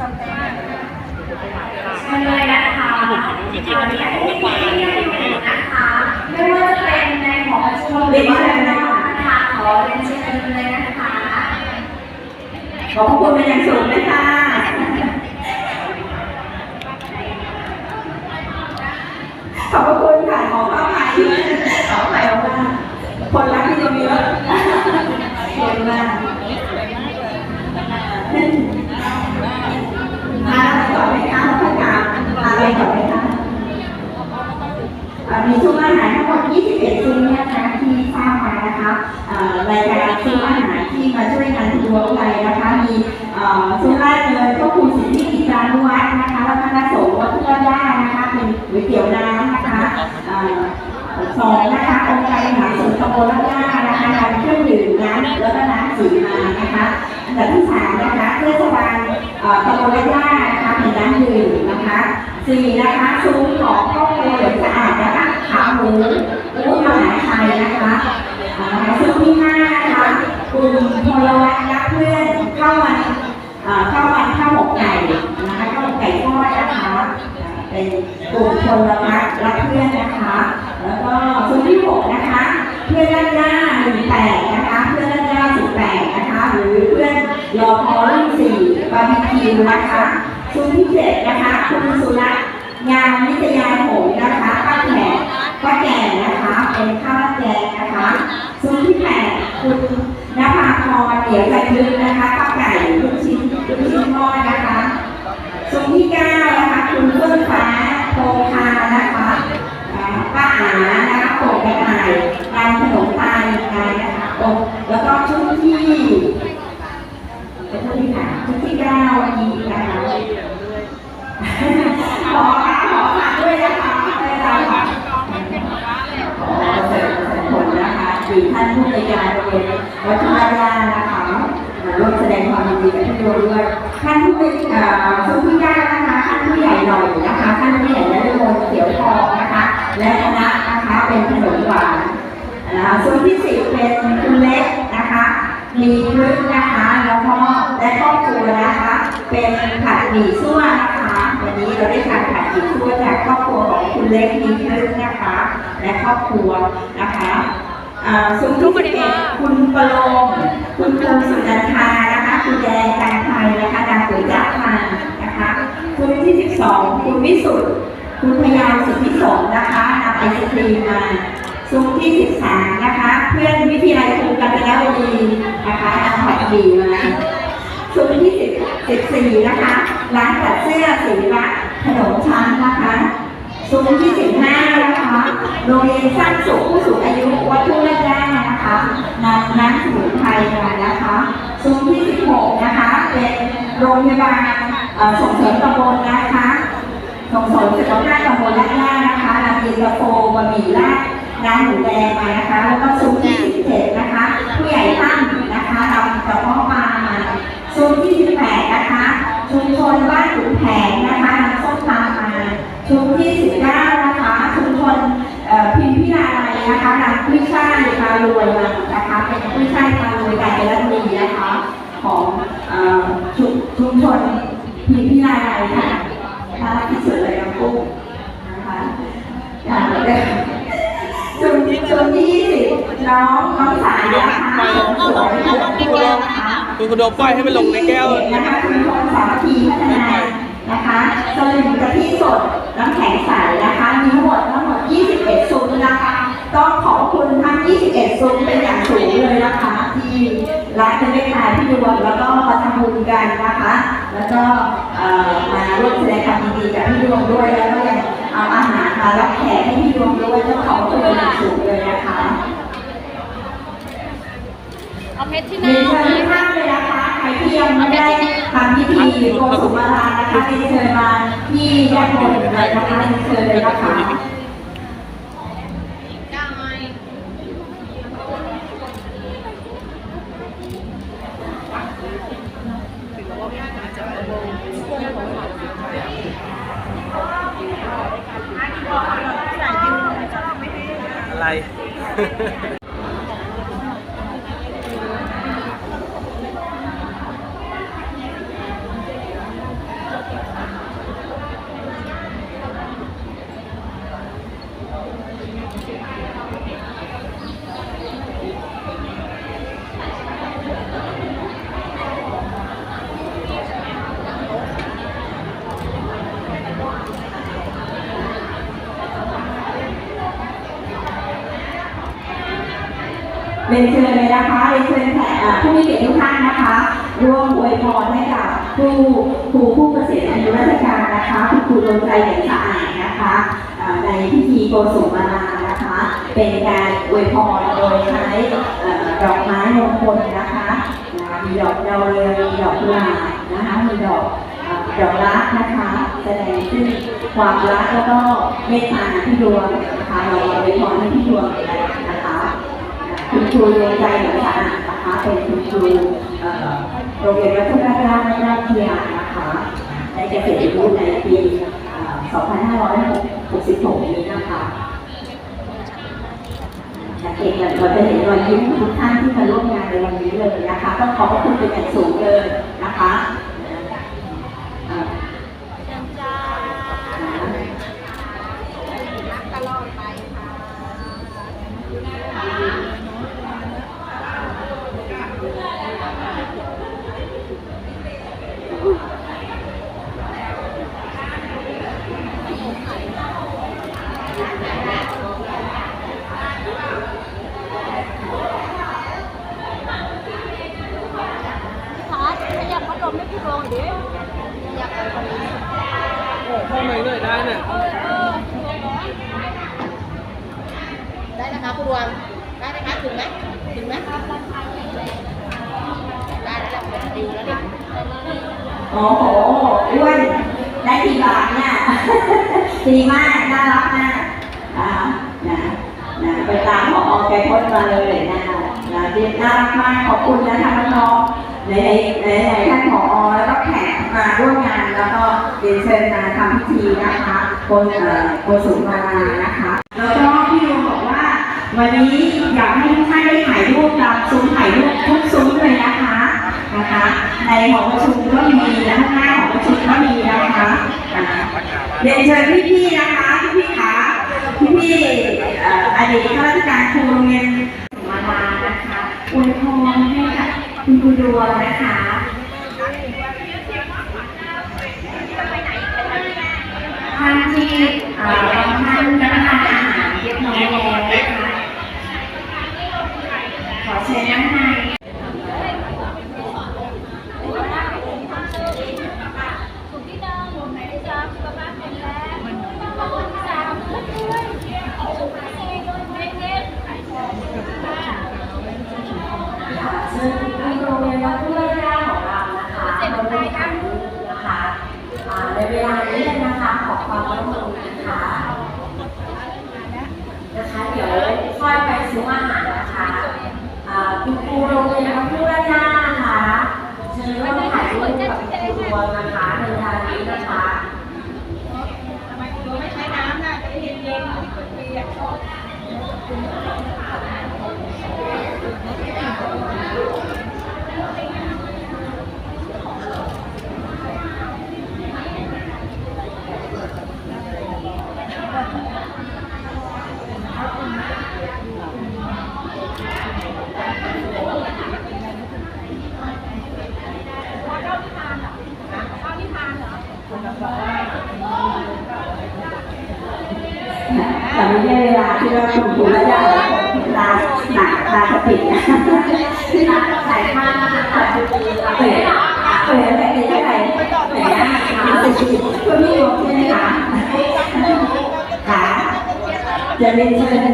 มาเลยนะคะที่เราอยากให้ทุกคนได้ดูนะคะไม่ว่าจะเป็นในหอประชุมหรือว่าในห้องนะคะขอเรียนเชิญเลยนะคะขอบคุณเป็นอย่างสูงนะคะขอบคุณ อาหารทั้งหมด 21ซุ้มเนี่ยนะคะที่ทราบมานะคะรายการซุ้มอาหารที่มาช่วยงานทุนวัวไทยนะคะ มีเอ่อซุ้มแรกเลยก็คุณสิทธิกิจานุวัฒน์นะคะแล้วก็นักสงฆ์วัดเพื่อนย่านะคะ เป็นก๋วยเตี๋ยวน้ำนะคะสองนะคะองค์การมหาส่วนตำบลละย่านะคะนำเครื่องดื่มน้ำแล้วก็น้ำสีมานะคะอันดับที่สามนะคะเทศบาลเอ่อตำบลละย่านะคะมีน้ำดื่มนะคะสี่นะคะซุ้มของครอบครัวเหลือสะอาดนะคะ ขาหมูรุ่นมหาชัยนะคะอ่าซุ้มที่ห้านะคะกลุ่มพลวัตรักเพื่อนเข้าวันเอ่อเข้าวันข้าวหมกไก่นะคะข้าวหมกไก่ทอดนะคะเป็นกลุ่มพลวัตรักเพื่อนนะคะ แล้วก็ซุ้มที่หกนะคะเพื่อนด้านหน้าหนึ่งแปดนะคะเพื่อนด้านหน้าสิบแปดนะคะหรือเพื่อนรอพอรุ่นสี่บาร์บีคิวนะคะซุ้มที่เจ็ดนะคะ คุณสุรัตน์งานนิตยาหงนะคะป้าแขก ป้าแก่นะคะ เป็นข้าวแกงนะคะซุ้มที่แปดคุณนภาพรเหนียวใจลึกนะคะป้าไก่ลูกชิ้นลูกชิ้นทอดนะคะซุ้มที่เก้านะคะคุณเฟื่องฟ้าโพคานะคะอ่าป้าอานะคะโปกกระต่ายงานขนมตาลงานนะคะโอ้แล้วก็ชุดที่ชุดที่ค่ะชุดที่เก้าวันนี้นะคะขอค่ะขอฝากด้วยนะคะ คะสี่ท่านผู้ในการโรงเรียนวัฒนยานะคะมาร่วมแสดงความยินดีกับพี่ดวงด้วยท่านผู้เป็นเอ่อซุ้ที่เก้นะคะท่านผู้ใหญ่หน่อยนะคะท่านผู้ใหญ่นฤมลเขียวทองนะคะ และคณะนะคะเป็นขนมหวานนะคะซุ้มที่สิบเป็นคุณเล็กนะคะมีพลึกนะคะแล้วก็และครอบครัวนะคะ เป็นผัดหมี่ซั่วนะคะ วันนี้เราได้ทานผัดหมี่ซั่วจากครอบครัวของคุณเล็กมีพลึกนะคะ และครอบครัวนะคะ ซุ้มที่สิบเอ็ดคุณประโลมคุณภูมิสุนันทานะคะ คุณแดงการไทยนะคะนางก๋วยจั๊บมานะคะซุ้มที่12คุณวิสุทธิ์คุณพยาวสุทธิสงฆ์นะคะนำไอศครีมมาซุ้มที่13นะคะ เพื่อนวิทยาลัยครูกาญจนบุรีนะคะนำผัดหมี่มาซุ้มที่10 14นะคะ ร้านตัดเสื้อสีรักขนมชั้นนะคะ ซุ้มที่15นะคะโรงเรียนสร้างสุขผู้สูงอายุวัดทุ่งลาดย่านะคะนำน้ำสมุนไพรมานะคะซุ้มที่ 16 นะคะ เป็นโรงพยาบาลส่งเสริมตำบลนะคะ ส่งเสริมสุขภาพตำบลลาดย่านะคะนำเย็นตาโฟบะหมี่ราดน้ำหมูแดงมานะคะ แล้วก็ซุ้มที่ 17 นะคะ ผู้ใหญ่ตั้งนะคะนำกระเพาะปลามาซุ้มที่ 18 นะคะชุมชนบ้านขุนแผงนะคะ ชุมที่ 19 นะคะ ชุมชนเอ่อพิมพิลาไลยนะคะนำกุ้ยช่ายปลารวยมานะคะ เป็นกุ้ยช่ายปลารวยกาญจนบุรีนะคะ ของเอ่อชุมชุมชนพิมพิลาไลยค่ะน่ารักที่สุดเลยนะกุ้งนะคะอ่าเดี๋ยวชุมชุมที่20น้องน้องสายนะคะสวยนะคะคุณคุณโดมปล่อยให้มันลงในแก้วนะคะคุณพงสามัคคีพัฒนา นะคะสลิมกะทิสดน้ำแข็งใสนะคะมีทั้งหมดทั้งหมด 21 ซุ้มนะคะต้องขอบคุณทั้ง 21 ซุ้มเป็นอย่างสูงเลยนะคะ ที่รักจะได้ทานที่ดวงแล้วก็มาทำบุญกันนะคะ แล้วก็เอ่อมาร่วมแสดงความยินดีกับพี่ดวงด้วยแล้วก็ยังเอาอาหารมารับแขกให้พี่ดวงด้วยต้องขอบคุณเป็นอย่างสูงเลยนะคะเอาเพชรที่หเรีน้ายนเอาเชิญไหมทุกท่านเลยนะคะ ใครที่ยังไม่ได้ทำพิธีโกสุมาลานะคะเรียนเชิญมาที่ด้านบนเลยนะคะเรียนเชิญเลยนะคะ อะไร ข เป็นเชิญเลยนะคะเป็นเชิญแขกผู้มีเกียรติทุกท่านนะคะ ร่วมอวยพรให้กับผู้ครูผู้เกษียณอายุราชการนะคะคุณครูดวงใจแห่งสะอาดนะคะในพิธีโกสุมาลานะคะ เป็นการอวยพรโดยใช้ดอกไม้มงคลนะคะมีดอกดาวเรืองมีดอกกุหลาบนะคะมีดอกดอกรักนะคะแสดงซึ่งความรักแล้วก็เมตตาที่ดวงนะคะเราอวยพรให้ที่ดวงนะคะ คุณครูดวงใจหนูสะอาดนะคะเป็นคุณครูโรงเรียนวัดพุทธราชราชวิทยานะคะในเกษตรอายุในปี2566 นี้นะคะสังเกตกันเราจะเห็นรอยยิ้มของทุกท่านที่มาร่วมงานในวันนี้เลยนะคะต้องขอบพระคุณเป็นอย่างสูงเลยนะคะเอ่อพาร์ทขยับพัดลมให้พี่ดวงหน่อยดิขยับไปคนนี้ โอ้เข้ามาเลยได้เนี่ย เออเออได้นะคะคุณดวงได้ไหมคะถึงไหมถึงไหมได้แล้วแหละดิวแล้วดิ โอ้โหอ้วนได้กี่บาทเนี่ยดีมาก น่ารักมากอ่านะนะไปตามพอแกพ้นมาเลยนะนะดีน่ารักมากขอบคุณนะคะน้องๆในในในท่านผอแล้วก็แขกมาร่วมงานแล้วก็เรียนเชิญมาทำพิธีนะคะคนเอ่อคนสูงมาลานะคะ แล้วก็พี่ดวงบอกว่า วันนี้อยากให้ทุกท่านได้ถ่ายรูปตามซุ้มถ่ายรูปทุกซุ้มเลยนะคะนะคะ ในหอประชุมก็มีและข้างหน้าหอประชุมก็มีนะคะเรียนเชิญพี่ๆนะคะพี่ๆขาพี่ๆอ่อดีตข้าราชการครูโรงเรียนมาลานะคะอวยพรให้กับคุณครูดวงนะคะท่านที่อ่อบางท่านรับประทานอาหารเรียบร้อยแล้วนะคะขอเชิญนั่งใน สุขที่เดิมในที่รักสุขภาพแข็งแรงขอบคุณที่สามพูดด้วยสุขภาพดีด้วยเย็นเย็น ซึ่งที่โรงเรียนวัดทุ่งราชของเรานะคะเราได้ทำนะคะอ่าในเวลานี้เลยนะคะขอความร่วมมือนะคะนะคะ เดี๋ยวค่อยไปซื้ออาหารนะคะอ่าคุณครูโรงเรียนวัดทุ่งราชนะคะเชิญร่วมถ่ายรูปกับคุณครูดวงนะคะในงานนี้นะคะ ไม่ใช้น้ำนะเย็นเย็นเปียก แต่ไม่ใช่เวลาที่เราคุณครูราชตาหนักตาจะปิดนะตาใส่ผ้าตาจะเปิดเปิดแบบนี้เท่าไหร่ไหนนะตาจะปิดก็ไม่รู้ใช่ไหมคะค่ะจะเรียนเชิญ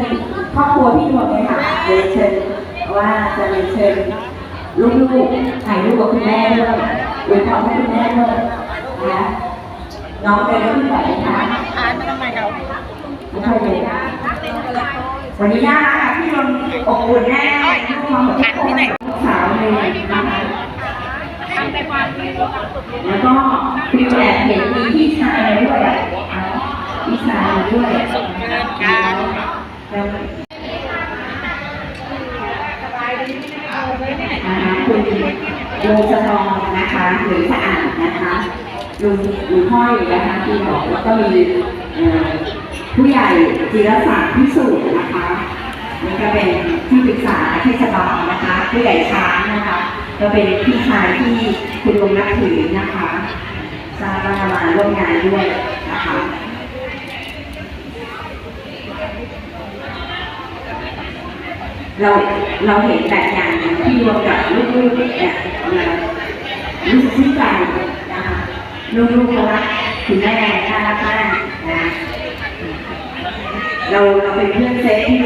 ครอบครัวพี่ดวงเลยค่ะเรียนเชิญว่าจะเรียนเชิญลูกๆถ่ายรูปกับคุณแม่ด้วยอวยพรให้คุณแม่ด้วยนะน้องเดินขึ้นไหวไหมคะอ่านมา ทำไมเราไม่ค่อยเลยวันนี้น่ารักค่ะพี่ลมอบอุ่นแน่ทุกคนทุกคนสาวเลยนะคะแต่ความมีความสุขแล้วก็พี่แอบเห็นมีพี่ชายด้วยพี่ชายด้วยส่งเงินกันแล้วนะคะคุณลุงสนองนะคะหรือสะอาดนะคะลุงลุงห้อยนะคะที่บอกแล้วก็มี ผู้ใหญ่จิรศักดิ์พิสูจน์นะคะนี่ก็เป็นที่ปรึกษาเทศบาลนะคะ ผู้ใหญ่ช้างนะคะก็เป็นพี่ชายที่คุณลุงนักถือนะคะทราบามาร่วมงานด้วยนะคะเราเราเห็นแบบอย่างที่รวมกับลูกๆเนี่ยรู้สึกชื่นใจนะคะลูกๆเขารักคุณแม่น่ารักมากนะ Là, là phải